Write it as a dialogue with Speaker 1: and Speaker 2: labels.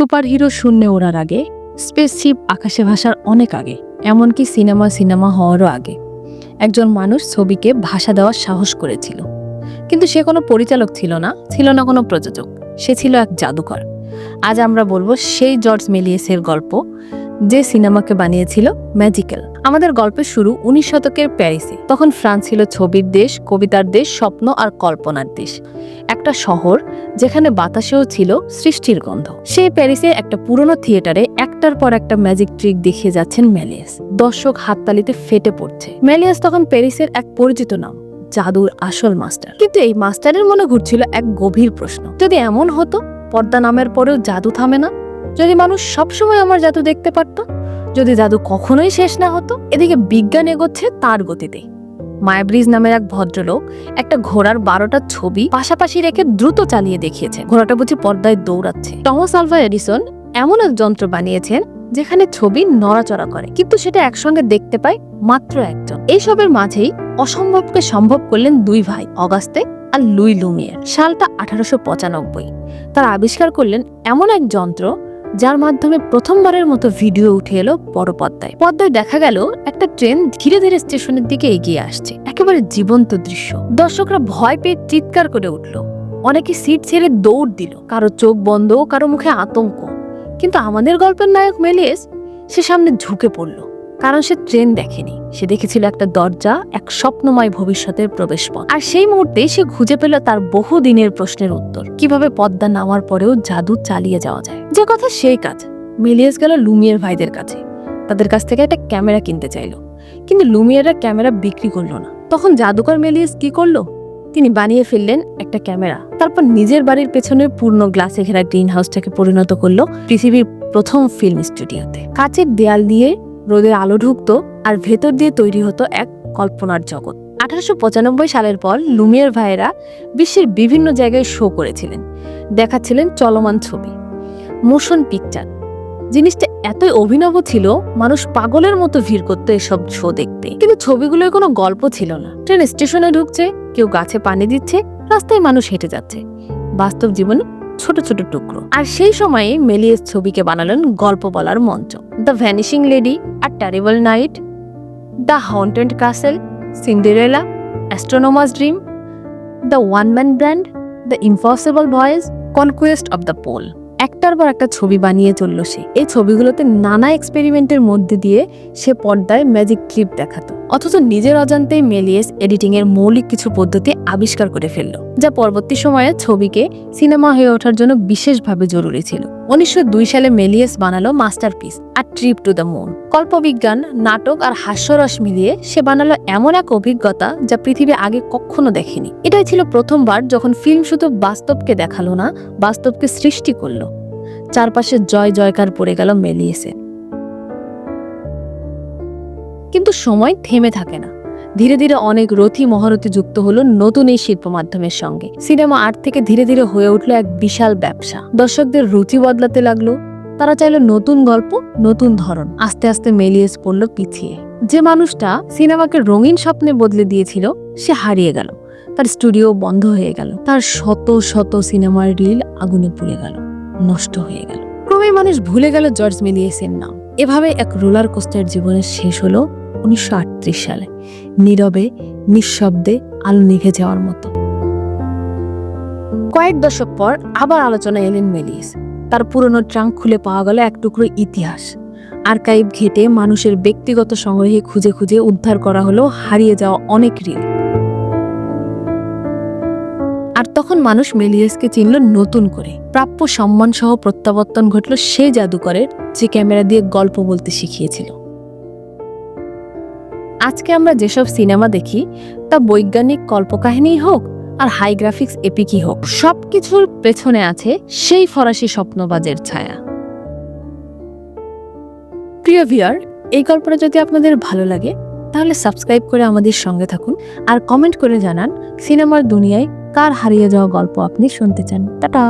Speaker 1: Superhero শূন্যে ওড়ার আগে, স্পেসশিপ আকাশে ভাসার অনেক আগে, এমনকি সিনেমা সিনেমা হওয়ারও আগে। একজন মানুষ ছবিকে ভাষা দেওয়ার সাহস করেছিল। কিন্তু সে কোনো পরিচালক ছিল না ছিল না কোনো প্রযোজক। সে ছিল এক জাদুকর। আজ আমরা বলব সেই জর্জ মেলিয়েসের গল্প, যে সিনেমাকে বানিয়েছিল ম্যাজিক্যাল। আমাদের গল্পের শুরু উনিশ শতকের প্যারিসে। তখন ফ্রান্স ছিল ছবির দেশ, কবিতার দেশ, স্বপ্ন আর কল্পনার দেশ। একটা শহর যেখানে বাতাসেও ছিল সৃষ্টির গন্ধ। সেই প্যারিসে একটা পুরনো থিয়েটারে একটার পর একটা ম্যাজিক ট্রিক দেখিয়ে যাচ্ছেন ম্যালিয়াস। দর্শক হাততালিতে ফেটে পড়ছে। ম্যালিয়াস তখন প্যারিসের এক পরিচিত নাম, জাদুর আসল মাস্টার। কিন্তু এই মাস্টারের মনে ঘুরছিল এক গভীর প্রশ্ন। যদি এমন হতো, পর্দা নামের পরেও জাদু থামে না? যদি মানুষ সবসময় আমার জাদু দেখতে পারত? যদি জাদু কখনোই শেষ না হতো, এদিকে বিজ্ঞান এগোচ্ছে তার গতিতে। মায়াব্রিজ নামের এক ভদ্রলোক একটা ঘোড়ার বারোটা ছবি পাশাপাশি রেখে দ্রুত চালিয়ে দেখিয়েছে ঘোড়াটা বুঝি পর্দায় দৌড়াচ্ছে। টমাস আলভা এডিসন এমন এক যন্ত্র বানিয়েছেন যেখানে ছবি নড়াচড়া করে, কিন্তু সেটা একসঙ্গে দেখতে পায় মাত্র একজন। এইসবের মাঝেই অসম্ভবকে সম্ভব করলেন দুই ভাই, অগাস্তে আর লুই লুমিয়ার। সালটা আঠারোশো পঁচানব্বই। তারা আবিষ্কার করলেন এমন এক যন্ত্র যার মাধ্যমে প্রথমবারের মতো ভিডিও উঠে এলো বড় পদ্মায়। পদ্মায় দেখা গেল একটা ট্রেন ধীরে ধীরে স্টেশনের দিকে এগিয়ে আসছে। একেবারে জীবন্ত দৃশ্য। দর্শকরা ভয় পেয়ে চিৎকার করে উঠল। অনেকে সিট ছেড়ে দৌড় দিল। কারও চোখ বন্ধ, কারও মুখে আতঙ্ক। কিন্তু আমাদের গল্পের নায়ক মেলিয়েস সে সামনে ঝুঁকে পড়ল। কারণ সে ট্রেন দেখেনি। সে দেখেছিল একটা দরজা, এক স্বপ্নময় ভবিষ্যতের প্রবেশপথ। আর সেই মুহূর্তে সে খুঁজে পেল তার বহু দিনের প্রশ্নের উত্তর। কীভাবে পদ্মা নামার পরেও জাদু চালিয়ে যাওয়া যায়? যে কথা সেই কাজ। মেলিয়াস গেল লুমিয়ার ভাইদের কাছে। তাদের কাছ থেকে একটা ক্যামেরা কিনতে চাইলো। কিন্তু লুমিয়াররা ক্যামেরা বিক্রি করল না। তখন জাদুকর মেলিয়াস কি করল? তিনি বানিয়ে ফেললেন একটা ক্যামেরা। তারপর নিজের বাড়ির পেছনে পূর্ণ গ্লাসে ঘেরা গ্রিন হাউসটাকে পরিণত করল পৃথিবীর প্রথম ফিল্ম স্টুডিওতে। কাচের দেয়াল দিয়ে রোদের আলো ঢুকতো আর ভেতর দিয়ে তৈরি হতো এক কল্পনার জগৎ। আঠারোশো পঁচানব্বই সালের পর লুমিয়ার ভাইয়েরা বিশ্বের বিভিন্ন জায়গায় শো করেছিলেন। দেখাচ্ছিলেন চলমান ছবি, মোশন পিকচার। জিনিসটা এতই অভিনব ছিল, মানুষ পাগলের মতো ভিড় করতো এসব শো দেখতে। কিন্তু ছবিগুলোর কোনো গল্প ছিল না। ট্রেন স্টেশনে ঢুকছে, কেউ গাছে পানি দিচ্ছে, রাস্তায় মানুষ হেঁটে যাচ্ছে। বাস্তব জীবনে ছোট ছোট টুকরো। আর সেই সময়ে মেলিয়েস ছবিকে বানালেন গল্প বলার মঞ্চ। The vanishing lady R terrible night the haunted castle Cinderella astronomer's dream the one man brand the impossible voyage conquest of the pole একটার পর একটা ছবি বানিয়ে চলল সে। এই ছবিগুলোতে নানা এক্সপেরিমেন্টের মধ্যে দিয়ে সে পর্দায় ম্যাজিক ক্লিপ দেখাতো। অথচ নিজের অজান্তেই মেলিয়েস এডিটিং এর মৌলিক কিছু পদ্ধতি আবিষ্কার করে ফেলল, যা পরবর্তী সময়ে ছবিকে সিনেমা হয়ে ওঠার জন্য বিশেষভাবে জরুরি ছিল। উনিশশো দুই সালে মেলিয়েস বানালো মাস্টারপিস আর ট্রিপ টু দ্য মুন কল্পবিজ্ঞান, নাটক আর হাস্যরস মিলিয়ে সে বানালো এমন এক অভিজ্ঞতা যা পৃথিবী আগে কখনো দেখেনি। এটাই ছিল প্রথমবার যখন ফিল্ম শুধু বাস্তবকে দেখাল না, বাস্তবকে সৃষ্টি করল। চারপাশে জয় জয়কার পড়ে গেল মেলিয়েসে কিন্তু সময় থেমে থাকে না। ধীরে ধীরে অনেক রথী মহারথী যুক্ত হলো নতুন এই শিল্প মাধ্যমের সঙ্গে। সিনেমা আর্ট থেকে ধীরে ধীরে হয়ে উঠল এক বিশাল ব্যবসা। দর্শকদের রুচি বদলাতে লাগল। তারা চাইলো নতুন গল্প, নতুন ধরন। আস্তে আস্তে মেলিয়েস পড়ল পিছিয়ে। যে মানুষটা সিনেমাকে রঙিন স্বপ্নে বদলে দিয়েছিল, সে হারিয়ে গেল। তার স্টুডিও বন্ধ হয়ে গেল। তার শত শত সিনেমার রিল আগুনে পুড়ে গেল। নষ্ট হয়ে গেল। ক্রমে মানুষ ভুলে গেল জর্জ মেলিয়েসের নাম। এভাবে এক রোলার কোস্টার জীবনের শেষ হলো উনিশশো আটত্রিশ সালে, নীরবে, নিঃশব্দে আলো নিভে যাওয়ার মতো। কয়েক দশক পর আবার আলোচনা এলেন মেলিস তার পুরনো ট্রাঙ্ক খুলে পাওয়া গেল এক টুকরো ইতিহাস। আর্কাইভ ঘেটে মানুষের ব্যক্তিগত সংগ্রহে খুঁজে খুঁজে উদ্ধার করা হলো হারিয়ে যাওয়া অনেক রিল তখন মানুষ মেলিয়াসকে চিনল নতুন করে। প্রাপ্য সম্মান সহ প্রত্যাবর্তন ঘটল সেই জাদুকরের যে ক্যামেরা দিয়ে গল্প বলতে শিখিয়েছিল। আজকে আমরা যেসব সিনেমা দেখি, তা বৈজ্ঞানিক কল্পকাহিনী হোক আর হাই গ্রাফিক্স এপিকই হোক, সবকিছুর পেছনে আছে সেই ফরাসি স্বপ্নবাজের ছায়া। প্রিয় ভিয়ার এই গল্পটা যদি আপনাদের ভালো লাগে, তাহলে সাবস্ক্রাইব করে আমাদের সঙ্গে থাকুন আর কমেন্ট করে জানান সিনেমার দুনিয়ায় কার হারিয়ে যাওয়া গল্প আপনি শুনতে চান? টাটা!